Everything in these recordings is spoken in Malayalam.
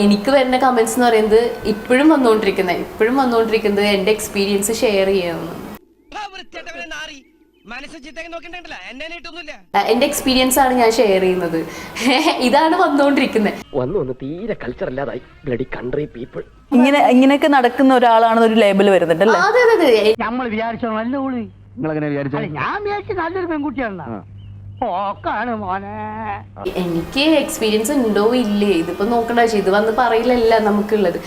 എനിക്ക് വരുന്ന കമൻസ് എന്ന് പറയുന്നത് ഇപ്പോഴും വന്നുകൊണ്ടിരിക്കുന്നത് ഇപ്പോഴും വന്നുകൊണ്ടിരിക്കുന്നത് എന്റെ എക്സ്പീരിയൻസ് ഷെയർ ചെയ്യാമെന്ന് എന്റെ എക്സ്പീരിയൻസ് ആണ് ഞാൻ ഷെയർ ചെയ്യുന്നത്. ഇതാണ് വന്നുകൊണ്ടിരിക്കുന്നത് വന്നു തീരെ കൾച്ചർ ഇല്ലാതായി. ബ്ലഡി കൺട്രി പീപ്പിൾ ഇങ്ങനെ ഇങ്ങനെയൊക്കെ നടക്കുന്ന ഒരാളാണെന്ന് ഒരു ലേബൽ വരുന്നുണ്ട് അല്ലേ? അതെ അതെ അതെ. നമ്മൾ വിചാരിച്ചോ നല്ല ഉള്ളി നിങ്ങളെങ്ങനെ വിചാരിച്ചു ഞാൻ വിചാരിച്ചു നല്ലൊരു പെൺകുട്ടിയാണ് എനിക്ക് എക്സ്പീരിയൻസ് ഉണ്ടോ ഇല്ലേ? ഇതിപ്പോ നോക്കണ്ട ഇത് വന്ന് പറയില്ലല്ല നമുക്കുള്ളത്.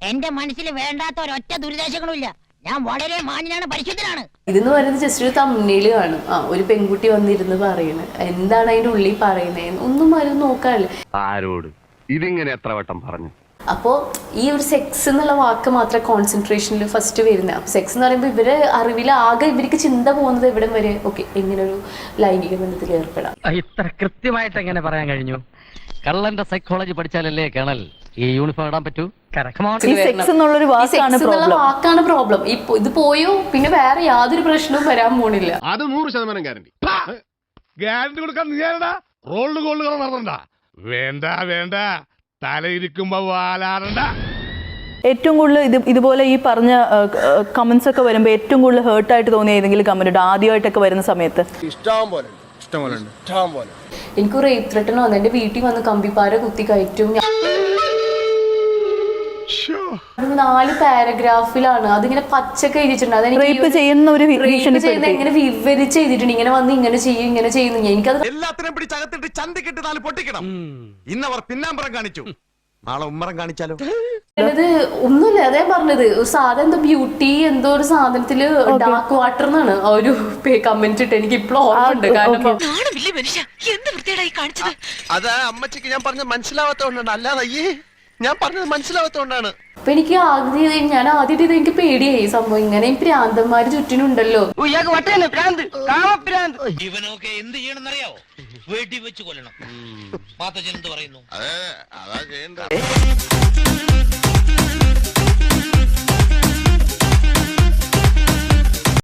എന്റെ മനസ്സിൽ വേണ്ടാത്ത ഒരൊറ്റ ദുരിതാശങ്ങളും ഇല്ല. ഞാൻ വളരെ മാന്യനാണ് പരിശുദ്ധനാണ്. ഇതെന്ന് പറയുന്നത് ജസ്റ്റ് ഒരു തമ്മിൽ കാണും. ആ ഒരു പെൺകുട്ടി വന്നിരുന്ന് പറയണത് എന്താണ് അതിന്റെ ഉള്ളിൽ പറയുന്നത് ഒന്നും ആരും നോക്കാറില്ല. ആരോട്? ഇതിങ്ങനെ എത്ര വട്ടം പറഞ്ഞു? അപ്പോൾ ഈ ഒരു സെക്സ് എന്നുള്ള വാക്ക് മാത്രമേ കോൺസെൻട്രേഷനിൽ ഫസ്റ്റ് വരുന്നത് അപ്പോൾ സെക്സ് എന്ന് പറയുമ്പോൾ ഇവരെ അറിവിൽ ആകെ ഇവർക്ക് ചിന്ത പോകുന്നത് എവിടെ വരെ? ഓക്കെ എങ്ങനെ ഒരു ലൈംഗിക ബന്ധത്തിൽ ഏർപ്പെടാം. ഇത്ര കൃത്യമായിട്ട് എങ്ങനെ പറയാൻ കഴിഞ്ഞു? കള്ളന്റെ സൈക്കോളജി പഠിച്ചാലല്ലേ കേണൽ? ഈ യൂണിഫോം ഇടാൻ പറ്റൂ? വാക്കാണ് സെക്സ് എന്നുള്ള പ്രോബ്ലം വാക്കാണ് പ്രോബ്ലം ഇത് പോയോ? പിന്നെ വേറെ യാതൊരു പ്രശ്നവും വരാൻ പോണില്ല. അത് നൂറ് ശതമാനം ഗ്യാരണ്ടി ഗ്യാരണ്ടി കൊടുക്കാൻ റോളിന് ഗോൾഡ് നടത്തണ്ട? വേണ്ട വേണ്ട. തലയിരിക്കുമ്പോ വാലാറണ്ട. ഏറ്റവും കൂടുതൽ ഇത് ഇതുപോലെ ഈ പറഞ്ഞ കമന്റ്സ് ഒക്കെ വരുമ്പോൾ ഏറ്റവും കൂടുതൽ ഹേർട്ട് ആയിട്ട് തോന്നിയ ഏതെങ്കിലും കമന്റ് ഉണ്ട്? ആദ്യമായിട്ടൊക്കെ വരുന്ന സമയത്ത്. ഇഷ്ടം പോലെ ഇഷ്ടം എനിക്ക് റേപ്പ് ത്രെട്ടൻ വന്നു എന്റെ വീട്ടിൽ വന്ന് കമ്പിപ്പാര കുത്തി കയറ്റും. നാല് പാരഗ്രാഫിലാണ്. അതിങ്ങനെ പച്ചക്ക് എഴുതിയിട്ടുണ്ട്. അതെനിക്ക് ചെയ്യുന്ന ഒരു എങ്ങനെ വിവരിച്ച് എഴുതിയിട്ടുണ്ട്. ഇങ്ങനെ വന്ന് ഇങ്ങനെ ചെയ്യും ഇങ്ങനെ ചെയ്യുന്നു. എനിക്കത് എല്ലാത്തിനും പിടിച്ചകത്തിട്ട് ചന്തിക്കിട്ട് നാല് പൊട്ടിക്കണം. ഇന്നവർ പിന്നാമ്പറം കാണിച്ചു. നാളെ ഉമ്മറം കാണിച്ചാലോ? ഇത് ഒന്നുമില്ല. അതേ പറഞ്ഞത്. സാധനം എന്തോ ബ്യൂട്ടി എന്തോ ഒരു സാധനത്തിൽ ഡാർക്ക് വാട്ടർ എന്നാണ് ആ ഒരു കമന്റ് ഇട്ട് എനിക്ക് ഇപ്പോഴും ഓർമ്മയുണ്ട്. കാരണം അത് അമ്മച്ചിക്ക് ഞാൻ പറഞ്ഞത് മനസ്സിലാവാത്തോണ്ടാണ് അല്ലാതെ ഞാൻ പറഞ്ഞത് മനസ്സിലാവാത്തോണ്ടാണ്. അപ്പൊ എനിക്ക് ആദ്യം ഞാൻ ആദ്യത്തെ ഇത് എനിക്ക് പേടിയായി. ഈ സംഭവം ഇങ്ങനെ പ്രാന്തന്മാര് ചുറ്റിനുണ്ടല്ലോ. ഇവനൊക്കെ എന്ത് ചെയ്യണമെന്നറിയാവോ? വീട്ടിൽ വെച്ച് കൊല്ലണം മാത്തച്ഛൻ എന്ത് പറയുന്നു? അതാ ചെയ്യണ്ട.